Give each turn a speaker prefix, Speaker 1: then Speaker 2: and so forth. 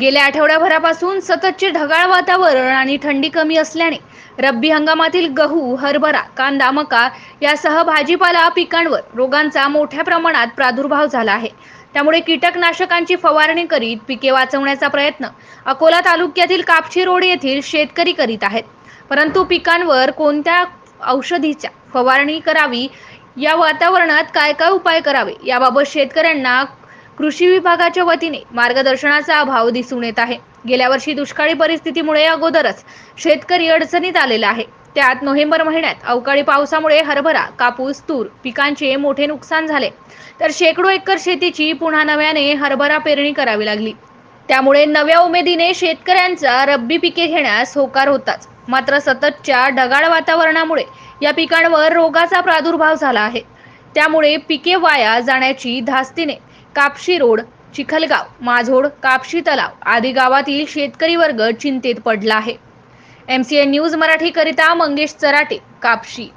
Speaker 1: गेल्या आठवड्याभरापासून सततचे ढगाळ वातावरण आणि थंडी कमी असल्याने रब्बी हंगामातील गहू हरभरा कांदा मका यासह भाजीपाला पिकांवर रोगांचा मोठ्या प्रमाणात प्रादुर्भाव झाला आहे. त्यामुळे कीटकनाशकांची फवारणी करीत पिके वाचवण्याचा प्रयत्न अकोला तालुक्यातील कापशी रोड येथील शेतकरी करीत आहेत. परंतु पिकांवर कोणत्या औषधीच्या फवारणी करावी? या वातावरणात काय काय उपाय करावे? याबाबत शेतकऱ्यांना कृषी विभागाच्या वतीने मार्गदर्शनाचा अभाव दिसून येत आहे. गेल्या वर्षी दुष्काळी परिस्थितीमुळे अगोदरच शेतकरी अडचणीत आलेला आहे. त्यात नोव्हेंबर महिन्यात अवकाळी पावसामुळे हरभरा कापूस तूर पिकांचे मोठे नुकसान झाले. तर शेकडो एकर शेतीची पुन्हा नव्याने हरभरा पेरणी करावी लागली. त्यामुळे नव्या उमेदीने शेतकऱ्यांचा रब्बी पिके घेण्यास होकार होताच. मात्र सततच्या ढगाळ वातावरणामुळे या पिकांवर रोगाचा प्रादुर्भाव झाला आहे. त्यामुळे पिके वाया जाण्याची धास्तीने कापशी रोड चिखलगाव माझोड कापशी तलाव आदी गावातील शेतकरी वर्ग चिंतेत पडला आहे. M C N news Marathi करिता मंगेश चराटे कापशी.